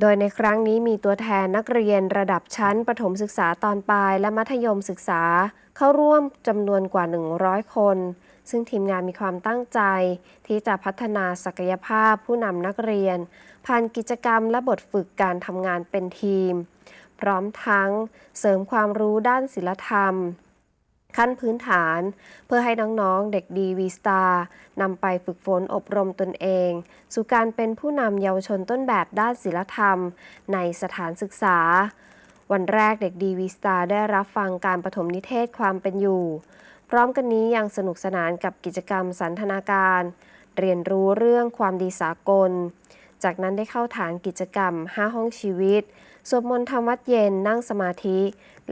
โดยในครั้งนี้มีตัวแทนนักเรียนระดับชั้น ประถมศึกษาตอนปลายและมัธยมศึกษา เข้าร่วมจำนวนกว่า 100 คน ซึ่งทีมงานมีความตั้งใจ ที่จะพัฒนาศักยภาพผู้นำนักเรียน ผ่านกิจกรรมและบทฝึกการทำงานเป็นทีม พร้อมทั้งเสริมความรู้ด้านศิลธรรม ขั้นพื้นฐาน เพื่อให้น้องๆเด็กดีวีสตาร์นำไปฝึกฝนอบรมตนเอง สู่การเป็นผู้นำเยาวชนต้นแบบด้านศิลธรรม ในสถานศึกษา วันแรกเด็กดีวีสตาร์ได้รับฟังการปฐมนิเทศความเป็นอยู่ พร้อมกันนี้ยังสนุกสนานกับกิจกรรมสันทนาการ เรียนรู้เรื่องความดีสากล จากนั้นได้เข้าฐานกิจกรรม 5 ห้องชีวิต สวดมนต์ทำวัดเย็นนั่งสมาธิ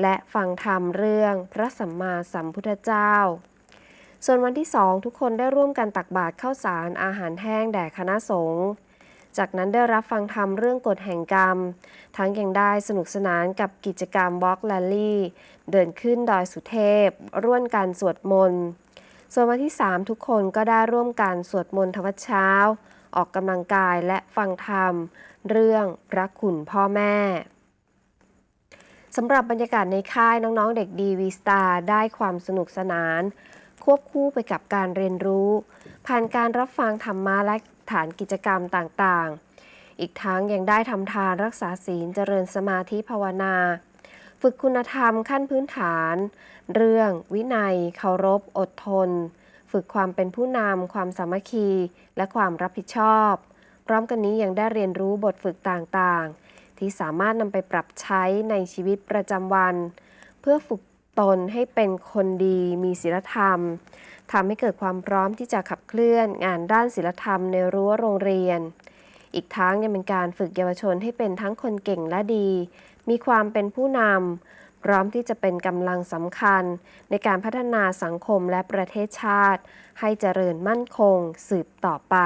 และฟังธรรมเรื่องพระสัมมาสัมพุทธเจ้า ส่วนวันที่2ทุกคนได้ร่วมกันตักบาตรข้าวสารอาหารแห้งแด่คณะสงฆ์จากนั้นได้รับฟังธรรมเรื่องกฎแห่งกรรม ทั้งยังได้สนุกสนานกับกิจกรรมวอล์กแลลี่ เดินขึ้นดอยสุเทพ ร่วมกันสวดมนต์ ส่วนวันที่ 3 ทุกคนก็ได้ร่วมกันสวดมนต์ธรรมเช้า ออกกำลังกายและฟังธรรม เรื่องพระคุณพ่อแม่สำหรับบรรยากาศในค่ายน้องๆเด็กดีวีสตาร์ได้ความสนุกสนาน ควบคู่ไปกับการเรียนรู้ ผ่านการรับฟังธรรมะและฐานกิจกรรมต่างๆ อีกทั้งยังได้ทำทานรักษาศีลเจริญสมาธิภาวนา ฝึกคุณธรรมขั้นพื้นฐาน เรื่อง วินัย เคารพ อดทน ฝึกความเป็นผู้นำ ความสามัคคี และความรับผิดชอบ พร้อมกันนี้ยังได้เรียนรู้บทฝึกต่างๆ ที่สามารถนำไปปรับใช้ในชีวิตประจำวัน เพื่อฝึกตนให้เป็นคนดีมีศีลธรรมทำให้เกิดความพร้อมที่จะขับเคลื่อนงานด้านศีลธรรมในรั้วโรงเรียน อีกทั้งยังเป็นการฝึกเยาวชนให้เป็นทั้งคนเก่งและดี มีความเป็นผู้นำ พร้อมที่จะเป็นกำลังสำคัญ ในการพัฒนาสังคมและประเทศชาติ ให้เจริญมั่นคงสืบต่อไป